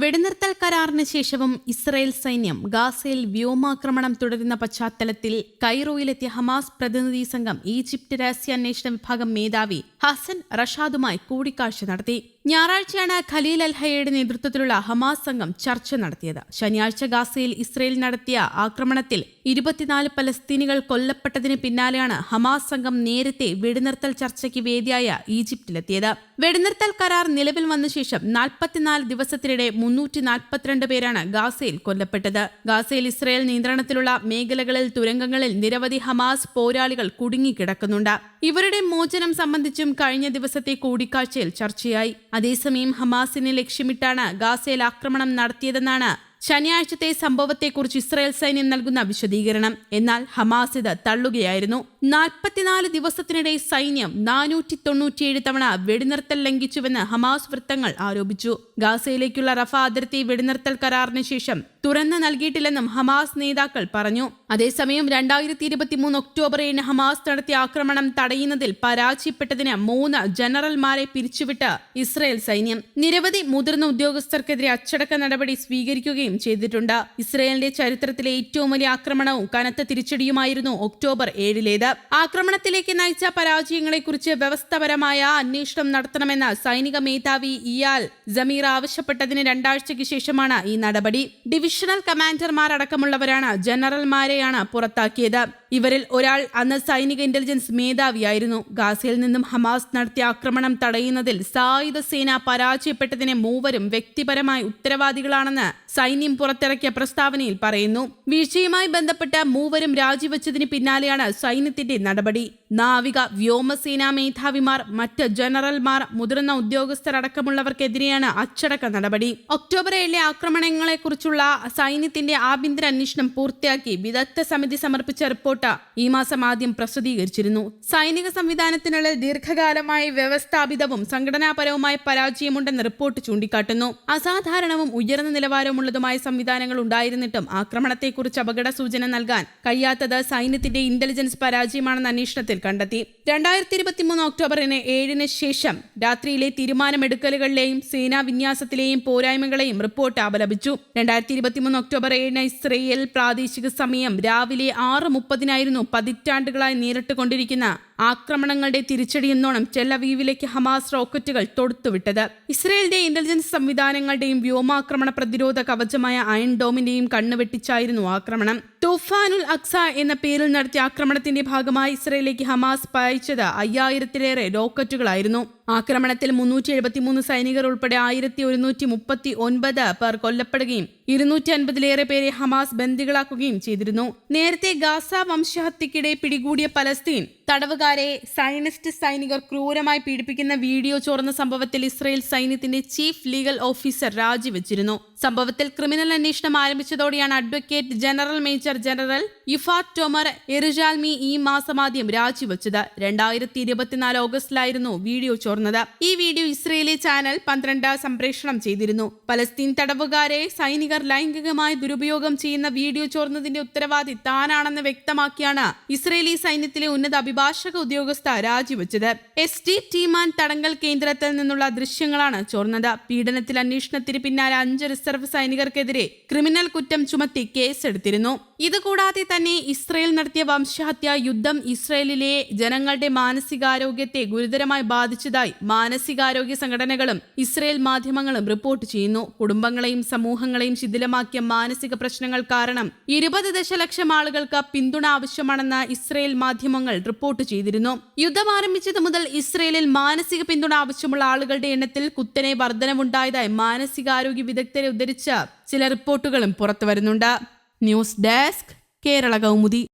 വെടിനിർത്തൽ കരാറിന് ശേഷവും ഇസ്രയേൽ സൈന്യം ഗാസയിൽ വ്യോമാക്രമണം തുടരുന്ന പശ്ചാത്തലത്തിൽ കൈറോയിലെത്തിയ ഹമാസ് പ്രതിനിധി സംഘം ഈജിപ്ത് രഹസ്യാന്വേഷണ വിഭാഗം മേധാവി ഹസൻ റഷാദുമായി കൂടിക്കാഴ്ച നടത്തി. ഞായറാഴ്ചയാണ് ഖലീൽ അൽഹയുടെ നേതൃത്വത്തിലുള്ള ഹമാസ് സംഘം ചർച്ച നടത്തിയത്. ശനിയാഴ്ച ഗാസയിൽ ഇസ്രയേൽ നടത്തിയ ആക്രമണത്തിൽ ഇരുപത്തിനാല് പലസ്തീനികൾ കൊല്ലപ്പെട്ടതിന് പിന്നാലെയാണ് ഹമാസ് സംഘം നേരത്തെ വെടിനിർത്തൽ ചർച്ചയ്ക്ക് വേദിയായ ഈജിപ്തിലെത്തിയത്. വെടിനിർത്തൽ കരാർ നിലവിൽ വന്ന ശേഷം നാൽപ്പത്തിനാല് ദിവസത്തിനിടെ മുന്നൂറ്റി നാൽപ്പത്തിരണ്ട് പേരാണ് ഗാസയിൽ കൊല്ലപ്പെട്ടത്. ഗാസയിൽ ഇസ്രയേൽ നിയന്ത്രണത്തിലുള്ള മേഖലകളിൽ തുരങ്കങ്ങളിൽ നിരവധി ഹമാസ് പോരാളികൾ കുടുങ്ങിക്കിടക്കുന്നുണ്ട്. ഇവരുടെ മോചനം സംബന്ധിച്ചും കഴിഞ്ഞ ദിവസത്തെ കൂടിക്കാഴ്ചയിൽ ചർച്ചയായി. അതേസമയം ഹമാസിനെ ലക്ഷ്യമിട്ടാണ് ഗാസയിൽ ആക്രമണം നടത്തിയതെന്നാണ് ശനിയാഴ്ചത്തെ സംഭവത്തെക്കുറിച്ച് ഇസ്രായേൽ സൈന്യം നൽകുന്ന വിശദീകരണം. എന്നാൽ ഹമാസ് ഇത് തള്ളുകയായിരുന്നു. നാൽപ്പത്തിനാല് ദിവസത്തിനിടെ സൈന്യം നാനൂറ്റി തൊണ്ണൂറ്റിയേഴ് തവണ വെടിനിർത്തൽ ലംഘിച്ചുവെന്ന് ഹമാസ് വൃത്തങ്ങൾ ആരോപിച്ചു. ഗാസയിലേക്കുള്ള റഫ അതിർത്തി വെടിനിർത്തൽ കരാറിന് ശേഷം തുറന്നു നൽകിയിട്ടില്ലെന്നും ഹമാസ് നേതാക്കൾ പറഞ്ഞു. അതേസമയം രണ്ടായിരത്തി ഇരുപത്തിമൂന്ന് ഒക്ടോബർ ഏഴിന് ഹമാസ് നടത്തിയ ആക്രമണം തടയുന്നതിൽ പരാജയപ്പെട്ടതിന് മൂന്ന് ജനറൽമാരെ പിരിച്ചുവിട്ട് ഇസ്രയേൽ സൈന്യം. നിരവധി മുതിർന്ന ഉദ്യോഗസ്ഥർക്കെതിരെ അച്ചടക്ക നടപടി സ്വീകരിക്കുകയും ചെയ്തിട്ടുണ്ട്. ഇസ്രയേലിന്റെ ചരിത്രത്തിലെ ഏറ്റവും വലിയ ആക്രമണവും കനത്ത തിരിച്ചടിയുമായിരുന്നു ഒക്ടോബർ ഏഴിലേത്. ആക്രമണത്തിലേക്ക് നയിച്ച പരാജയങ്ങളെക്കുറിച്ച് വ്യവസ്ഥപരമായ അന്വേഷണം നടത്തണമെന്ന് സൈനിക മേധാവി ഇയാൽ ജമീർ ആവശ്യപ്പെട്ടതിന് രണ്ടാഴ്ചയ്ക്ക് ശേഷമാണ് ഈ നടപടി. ഡിവിഷണൽ കമാൻഡർമാരടക്കമുള്ളവരാണ് ജനറൽമാരെയാണ് പുറത്താക്കിയത്. ഇവരിൽ ഒരാൾ അന്ന് സൈനിക ഇന്റലിജൻസ് മേധാവിയായിരുന്നു. ഗാസയിൽ നിന്നും ഹമാസ് നടത്തിയ ആക്രമണം തടയുന്നതിൽ സായുധ സേന പരാജയപ്പെട്ടതിനെ മൂവരും വ്യക്തിപരമായി ഉത്തരവാദികളാണെന്ന് സൈന്യം പുറത്തിറക്കിയ പ്രസ്താവനയിൽ പറയുന്നു. വീഴ്ചയുമായി ബന്ധപ്പെട്ട് മൂവരും രാജിവെച്ചതിന് പിന്നാലെയാണ് സൈന്യത്തിന്റെ നടപടി. നാവിക വ്യോമസേനാ മേധാവിമാർ മറ്റ് ജനറൽമാർ മുതിർന്ന ഉദ്യോഗസ്ഥരടക്കമുള്ളവർക്കെതിരെയാണ് അച്ചടക്ക നടപടി. ഒക്ടോബർ ഏഴിലെ ആക്രമണങ്ങളെക്കുറിച്ചുള്ള സൈന്യത്തിന്റെ ആഭ്യന്തര അന്വേഷണം പൂർത്തിയാക്കി വിദഗ്ധ സമിതി സമർപ്പിച്ച റിപ്പോർട്ട് ഈ മാസം ആദ്യം പ്രസിദ്ധീകരിച്ചിരുന്നു. സൈനിക സംവിധാനത്തിനുള്ള ദീർഘകാലമായി വ്യവസ്ഥാപിതവും സംഘടനാപരവുമായ പരാജയമുണ്ടെന്ന് റിപ്പോർട്ട് ചൂണ്ടിക്കാട്ടുന്നു. അസാധാരണവും ഉയർന്ന നിലവാരമുള്ളതുമായ സംവിധാനങ്ങൾ ഉണ്ടായിരുന്നിട്ടും ആക്രമണത്തെക്കുറിച്ച് അപകട സൂചന നൽകാൻ കഴിയാത്തത് സൈന്യത്തിന്റെ ഇന്റലിജൻസ് പരാജയമാണെന്ന് അന്വേഷണത്തിൽ കണ്ടെത്തി. രണ്ടായിരത്തി ഇരുപത്തിമൂന്ന് ഒക്ടോബറിന് ഏഴിന് ശേഷം രാത്രിയിലെ തീരുമാനമെടുക്കലുകളിലെയും സേനാ വിന്യാസത്തിലെയും പോരായ്മകളെയും റിപ്പോർട്ട് അപലപിച്ചു. രണ്ടായിരത്തി ഇരുപത്തിമൂന്ന് ഒക്ടോബർ ഏഴിന് ഇസ്രയേൽ പ്രാദേശിക സമയം രാവിലെ ആറ് മുപ്പതിനായിരുന്നു പതിറ്റാണ്ടുകളായി നേരിട്ടുകൊണ്ടിരിക്കുന്ന ആക്രമണങ്ങളുടെ തിരിച്ചടിയെന്നോണം ടെലവീവിലേക്ക് ഹമാസ് റോക്കറ്റുകൾ തൊടുത്തുവിട്ടത്. ഇസ്രയേലിന്റെ ഇന്റലിജൻസ് സംവിധാനങ്ങളുടെയും വ്യോമാക്രമണ പ്രതിരോധ കവചമായ അയൺ ഡോമിന്റെയും കണ്ണുവെട്ടിച്ചായിരുന്നു ആക്രമണം. തുഫാനുൽ അക്സ എന്ന പേരിൽ നടത്തിയ ആക്രമണത്തിന്റെ ഭാഗമായി ഇസ്രയേലിലേക്ക് ഹമാസ് പായിച്ചത് അയ്യായിരത്തിലേറെ റോക്കറ്റുകളായിരുന്നു. ആക്രമണത്തിൽ മുന്നൂറ്റി എഴുപത്തിമൂന്ന് സൈനികർ ഉൾപ്പെടെ ആയിരത്തി ഒരുന്നൂറ്റി മുപ്പത്തി ഒൻപത് പേർ കൊല്ലപ്പെടുകയും ഇരുന്നൂറ്റി അൻപതിലേറെ പേരെ ഹമാസ് ബന്ദികളാക്കുകയും ചെയ്തിരുന്നു. നേരത്തെ ഗാസ വംശഹത്യക്കിടെ പിടികൂടിയ പലസ്തീൻ തടവുകാരെ സൈനിസ്റ്റ് സൈനികർ ക്രൂരമായി പീഡിപ്പിക്കുന്ന വീഡിയോ ചോർന്ന സംഭവത്തിൽ ഇസ്രയേൽ സൈന്യത്തിന്റെ ചീഫ് ലീഗൽ ഓഫീസർ രാജിവെച്ചിരുന്നു. സംഭവത്തിൽ ക്രിമിനൽ അന്വേഷണം ആരംഭിച്ചതോടെയാണ് advocate general major general Yifat Tomer Yerushalmi ഈ മാസം ആദ്യം രാജിവെച്ചത്. രണ്ടായിരത്തി ഇരുപത്തിനാല് ഓഗസ്റ്റിലായിരുന്നു വീഡിയോ ചോർന്നത്. ഈ വീഡിയോ ഇസ്രയേലി ചാനൽ പന്ത്രണ്ട് സംപ്രേഷണം ചെയ്തിരുന്നു. പലസ്തീൻ തടവുകാരെ സൈനികർ ലൈംഗികമായി ദുരുപയോഗം ചെയ്യുന്ന വീഡിയോ ചോർന്നതിന്റെ ഉത്തരവാദി താനാണെന്ന് വ്യക്തമാക്കിയാണ് ഇസ്രയേലി സൈന്യത്തിലെ ഉന്നത അഭിഭാഷക ഉദ്യോഗസ്ഥ രാജിവെച്ചത്. എസ് ടി ടീമാൻ തടങ്കൽ കേന്ദ്രത്തിൽ നിന്നുള്ള ദൃശ്യങ്ങളാണ് ചോർന്നത്. പീഡനത്തിൽ അന്വേഷണത്തിന് പിന്നാലെ അഞ്ച് റിസർവ് സൈനികർക്കെതിരെ ക്രിമിനൽ കുറ്റം ചുമത്തി കേസെടുത്തിരുന്നു. ഇതുകൂടാതെ തന്നെ ഇസ്രയേൽ നടത്തിയ വംശഹത്യ യുദ്ധം ഇസ്രയേലിലെ ജനങ്ങളുടെ മാനസികാരോഗ്യത്തെ ഗുരുതരമായി ബാധിച്ചതായി മാനസികാരോഗ്യ സംഘടനകളും ഇസ്രയേൽ മാധ്യമങ്ങളും റിപ്പോർട്ട് ചെയ്യുന്നു. കുടുംബങ്ങളെയും സമൂഹങ്ങളെയും ശിഥിലമാക്കിയ മാനസിക പ്രശ്നങ്ങൾ കാരണം ഇരുപത് ദശലക്ഷം ആളുകൾക്ക് പിന്തുണ ആവശ്യമാണെന്ന് ഇസ്രയേൽ മാധ്യമങ്ങൾ റിപ്പോർട്ട് ചെയ്തിരുന്നു. യുദ്ധം ആരംഭിച്ചത് മുതൽ ഇസ്രയേലിൽ മാനസിക പിന്തുണ ആവശ്യമുള്ള ആളുകളുടെ എണ്ണത്തിൽ കുത്തനെ വർധനവുണ്ടായതായി മാനസികാരോഗ്യ വിദഗ്ധരെ ഉദ്ധരിച്ച ചില റിപ്പോർട്ടുകളും പുറത്തുവരുന്നുണ്ട്. News desk Kerala Kaumudi